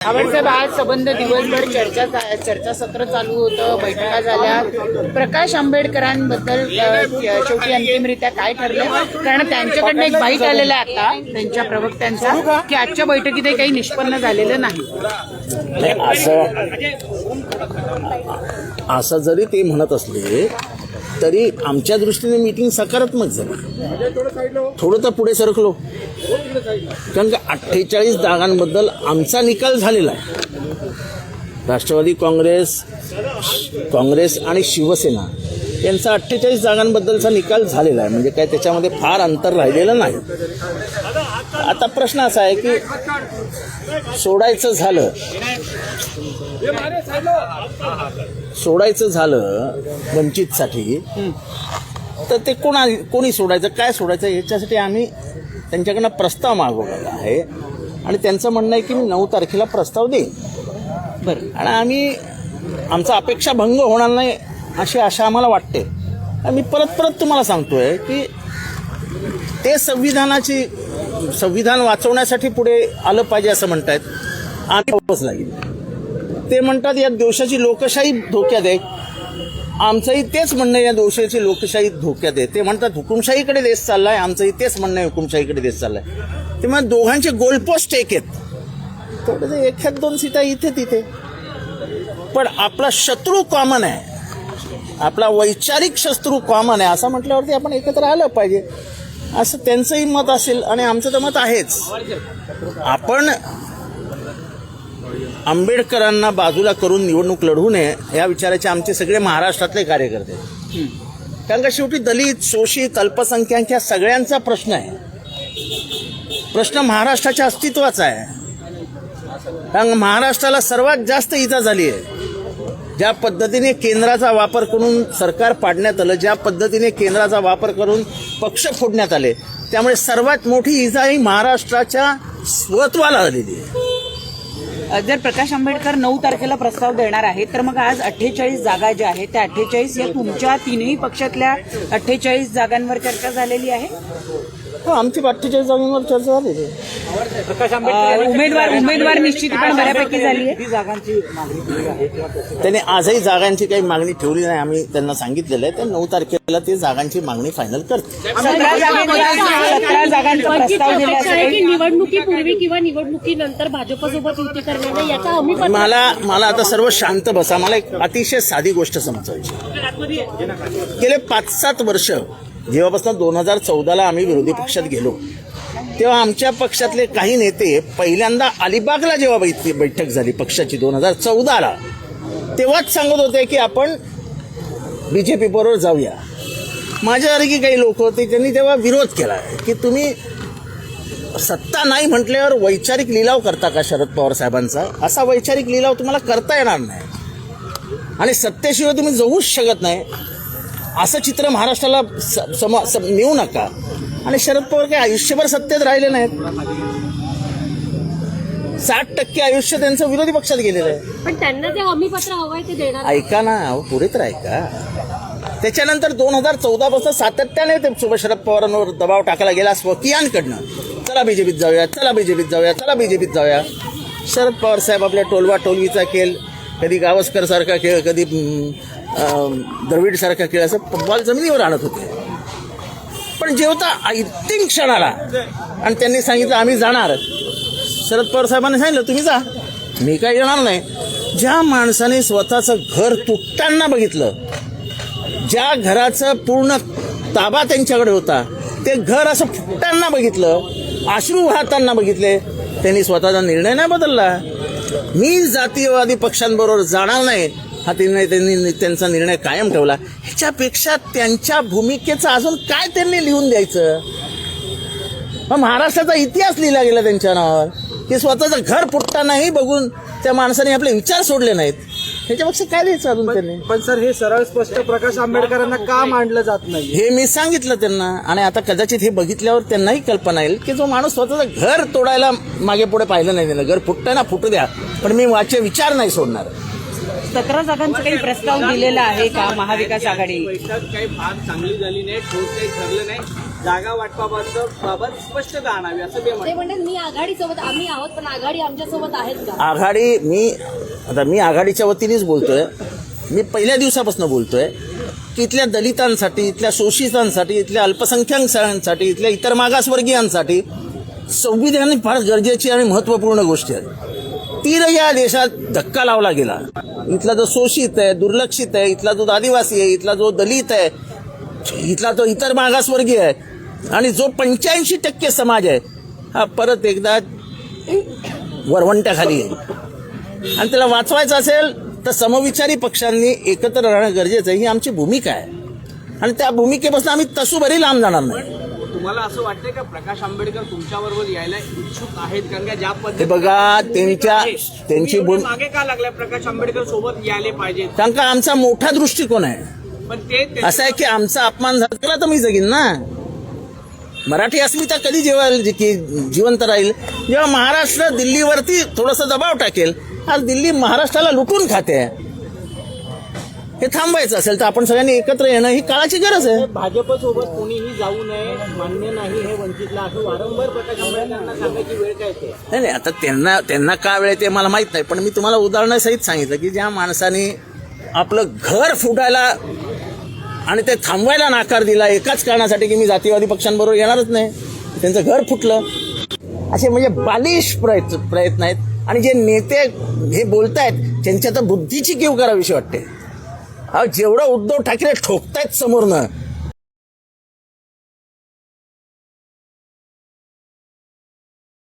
आवडसाहेब आज संबंध दिवसभर चर्चा चर्चासत्र चालू होतं बैठका झाल्या. प्रकाश आंबेडकरांबद्दल शेवटी अंतिमरित्या काय ठरलं? कारण त्यांच्याकडनं एक बाईट आलेला आहे आता त्यांच्या प्रवक्त्यांचा की आजच्या बैठकीत काही निष्पन्न झालेलं नाही. असं असं जरी ते म्हणत असले तरी आमच्या दृष्टीने मीटिंग सकारात्मक झाली. थोडं तर पुढे सरकलो. कारण का अठ्ठेचाळीस जागांबद्दल आमचा निकाल झालेला आहे. राष्ट्रवादी काँग्रेस काँग्रेस आणि शिवसेना यांचा अठ्ठेचाळीस जागांबद्दलचा निकाल झालेला आहे. म्हणजे काय त्याच्यामध्ये फार अंतर राहिलेलं नाही. आता प्रश्न असा आहे की सोडायचं झालं सोडायचं झालं वंचितसाठी तर ते कोणा कोणी सोडायचं काय सोडायचं याच्यासाठी आम्ही त्यांच्याकडनं प्रस्ताव मागवलेला आहे. आणि त्यांचं म्हणणं आहे की मी नऊ तारखेला प्रस्ताव देईन. बरं. आणि आम्ही आमचा अपेक्षा भंग होणार नाही अशी आशा आम्हाला वाटते. मी परत परत तुम्हाला सांगतोय की ते संविधानाची संविधान वाचवण्यासाठी पुढे आलं पाहिजे असं म्हणतायत. आम्ही वापस लागेल. ते म्हणतात या देशाची लोकशाही धोक्यात आहे. आमचंही तेच म्हणणं आहे, या देशाची लोकशाही धोक्यात आहे. ते म्हणतात हुकुमशाहीकडे देश चाललाय आमचंही तेच म्हणणं आहे हुकुमशाहीकडे देश चाललाय. तेव्हा दोघांचे गोलपोस्ट एक आहेत. थोडं ते एखाद दोन सीटा इथे तिथे. पण आपला शत्रू कॉमन आहे. आपला वैचारिक शत्रू कॉमन आहे. असं म्हटल्यावरती आपण एकत्र आलं पाहिजे. असं त्यांचंही मत असेल आणि आमचं तर मत आहेच. आपण आंबेडकरांना बाजूला करून निवडणूक लढवू नये या विचाराचे आमचे सगळे महाराष्ट्रातले कार्यकर्ते. कारण का शेवटी दलित शोषित अल्पसंख्याक या सगळ्यांचा प्रश्न आहे. प्रश्न महाराष्ट्राच्या अस्तित्वाचा आहे. कारण महाराष्ट्राला सर्वात जास्त इजा झाली आहे. ज्या पद्धतीने केंद्राचा वापर करून सरकार पाडण्यात आलं ज्या पद्धतीने केंद्राचा वापर करून पक्ष फोडण्यात आले त्यामुळे सर्वात मोठी इजा ही महाराष्ट्राच्या स्वत्वाला आलेली आहे. जर प्रकाश आंबेडकर नऊ तारखेला प्रस्ताव देणार आहेत तर मग आज अठ्ठेचाळीस जागा ज्या आहेत त्या अठ्ठेचाळीस या तुमच्या तीनही पक्षातल्या अठ्ठेचाळीस जागांवर चर्चा झालेली आहे? हो आमची अठ्ठेचाळीस जागांवर चर्चा झालेली आहे अ, उमेदवार उमेदवार निश्चित पण बऱ्यापैकी झाली आहे त्याने आजही जागांची काही मागणी ठेवली नाही आम्ही त्यांना सांगितलेलं आहे. तर नऊ तारखेला ते जागांची मागणी फायनल करते सतरा जागांचा सतरा जागांचा वंचित प्रस्ताव पक्ष दिल्याचं आहे काही की निवडणुकीपूर्वी किंवा निवडणुकीनंतर भाजपसोबत युती करण्याने याचा हमी मला मला आता सर्व शांत बसा. मला एक अतिशय साधी गोष्ट समजायची गेले पाच सात वर्ष जेव्हापासून दोन हजार चौदाला आम्ही विरोधी पक्षात गेलो तेव्हा आमच्या पक्षातले काही नेते पहिल्यांदा अलिबागला जेव्हा बैठ- बैठक झाली पक्षाची दोन हजार चौदाला तेव्हाच सांगत होते की आपण बी जे पी बरोबर जाऊया. माझ्यासारखी काही लोक होते त्यांनी तेव्हा विरोध केला की तुम्ही सत्ता नाही म्हटल्यावर वैचारिक लिलाव करता का शरद पवार साहेबांचा? असा वैचारिक लिलाव तुम्हाला करता येणार नाही. आणि सत्तेशिवाय तुम्ही जगूच शकत नाही. असं चित्र महाराष्ट्राला सम नेऊ नका. आणि शरद पवार काही आयुष्यभर सत्तेत राहिले नाहीत. साठ टक्के आयुष्य त्यांचं विरोधी पक्षात गेलेलं आहे. पण त्यांना जे हमी पत्र हवंय ते देणार ऐका ना अहो, पुढे तर ऐका. त्याच्यानंतर दोन हजार चौदा पासून सातत्याने ते सुभाष शरद पवारांवर दबाव टाकला गेला स्वकीयांकडनं. चला बीजेपीत जाऊया चला बीजेपीत जाऊया चला बीजेपीत जाऊया. शरद पवार साहेब आपल्या टोलवा टोलवीचा खेळ कधी गावस्कर सारखा खेळ कधी द्रविड सारखा खेळ असं फुटबॉल जमिनीवर आणत होते. पण जेवता अंतिम क्षणाला आणि त्यांनी सांगितलं आम्ही जाणार. शरद पवार साहेबांनी सांगितलं तुम्ही जा. मी काय येणार नाही. ज्या माणसाने स्वतःचं घर तुटताना बघितलं ज्या घराचं पूर्ण ताबा त्यांच्याकडे होता ते घर असं फुटताना बघितलं अश्रू वाहताना बघितले त्यांनी स्वतःचा निर्णय नाही बदलला. मी जातीयवादी पक्षांबरोबर जाणार नाही. हा निर्णय त्यांनी त्यांचा निर्णय कायम ठेवला. ह्याच्यापेक्षा त्यांच्या भूमिकेचं अजून काय त्यांनी लिहून द्यायचं? मग महाराष्ट्राचा इतिहास लिहिला गेला त्यांच्या नावावर. की स्वतःचं घर फुटतानाही बघून त्या माणसाने आपले विचार सोडले नाहीत. ह्याच्यापेक्षा काय लिहायचं अजून त्यांनी? पण सर हे सरळ स्पष्ट प्रकाश आंबेडकरांना का मांडलं जात नाही हे मी सांगितलं त्यांना. आणि आता कदाचित हे बघितल्यावर त्यांनाही कल्पना येईल की जो माणूस स्वतःचं घर तोडायला मागे पुढे पाहिलं नाही त्यानं. घर फुटतंय ना फुटू द्या. पण मी वाचे विचार नाही सोडणार. सतरा जागांचा काही प्रस्ताव दिलेला आहे का महाविकास आघाडी? बैठक काही फार चांगली झाली नाही ठोस काही ठरलं नाही. जागा वाटपाबाबत स्पष्टता आणावी असं ते ते म्हणतात मी आघाडीसोबत आम्ही आहोत पण आघाडी आमच्यासोबत आहेत का? आघाडी मी आता मी आघाडीच्या वतीनेच बोलतोय. मी पहिल्या दिवसापासून बोलतोय की इथल्या दलितांसाठी इथल्या शोषितांसाठी इथल्या अल्पसंख्याकांसाठी इथल्या इतर मागासवर्गीयांसाठी संविधान फार गरजेची आणि महत्त्वपूर्ण गोष्ट आहे. तीन या देशात धक्का लावला गेला. इथला जो शोषित आहे दुर्लक्षित आहे इथला जो आदिवासी आहे इथला जो दलित आहे इथला जो इतर मागासवर्गीय आहे आणि जो पंच्याऐंशी टक्के समाज आहे हा परत एकदा वरवंट्याखाली आहे आणि त्याला वाचवायचं असेल तर समविचारी पक्षांनी एकत्र राहणं गरजेचं आहे. ही आमची भूमिका आहे. आणि त्या भूमिकेपासून आम्ही तसूभरी लांब जाणार नाही. तुम्हाला असं वाटतंय का प्रकाश आंबेडकर तुमच्याबरोबर यायला इच्छुक आहेत? कारण का ज्या पद्धतीने बघा त्यांच्या त्यांची मागे का लागलाय प्रकाश आंबेडकर सोबत यायला पाहिजेत कारण का आमचा मोठा दृष्टिकोन आहे. पण ते असं आहे की आमचा अपमान झाला तर मी जगीन ना. मराठी अस्मिता कधी जेव्हा जिवंत राहील? जेव्हा महाराष्ट्र दिल्लीवरती थोडासा दबाव टाकेल आज दिल्ली महाराष्ट्राला लुटून खाते. हे थांबवायचं असेल तर आपण सगळ्यांनी एकत्र येणं ही काळाची गरज आहे. भाजपसोबत कोणीही जाऊ नये मान्य नाही हे वंचितला असं वारंवार प्रकाश आंबेडकरांना सांगायची वेळ काय ते नाही नाही आता त्यांना त्यांना का वेळ आहे ते मला माहीत नाही पण मी तुम्हाला उदाहरणासहित सांगितलं की ज्या माणसाने आपलं घर फुटायला आणि ते थांबवायला नाकार दिला एकाच कारणासाठी की मी जातीवादी पक्षांबरोबर येणारच नाही. त्यांचं घर फुटलं. असे म्हणजे बालिश प्रयत्न प्रयत्न आहेत. आणि जे नेते हे बोलतायत त्यांच्या तर बुद्धीची कीव करावीशी वाटते. अहो जेवढं उद्धव ठाकरे ठोकतायत समोरनं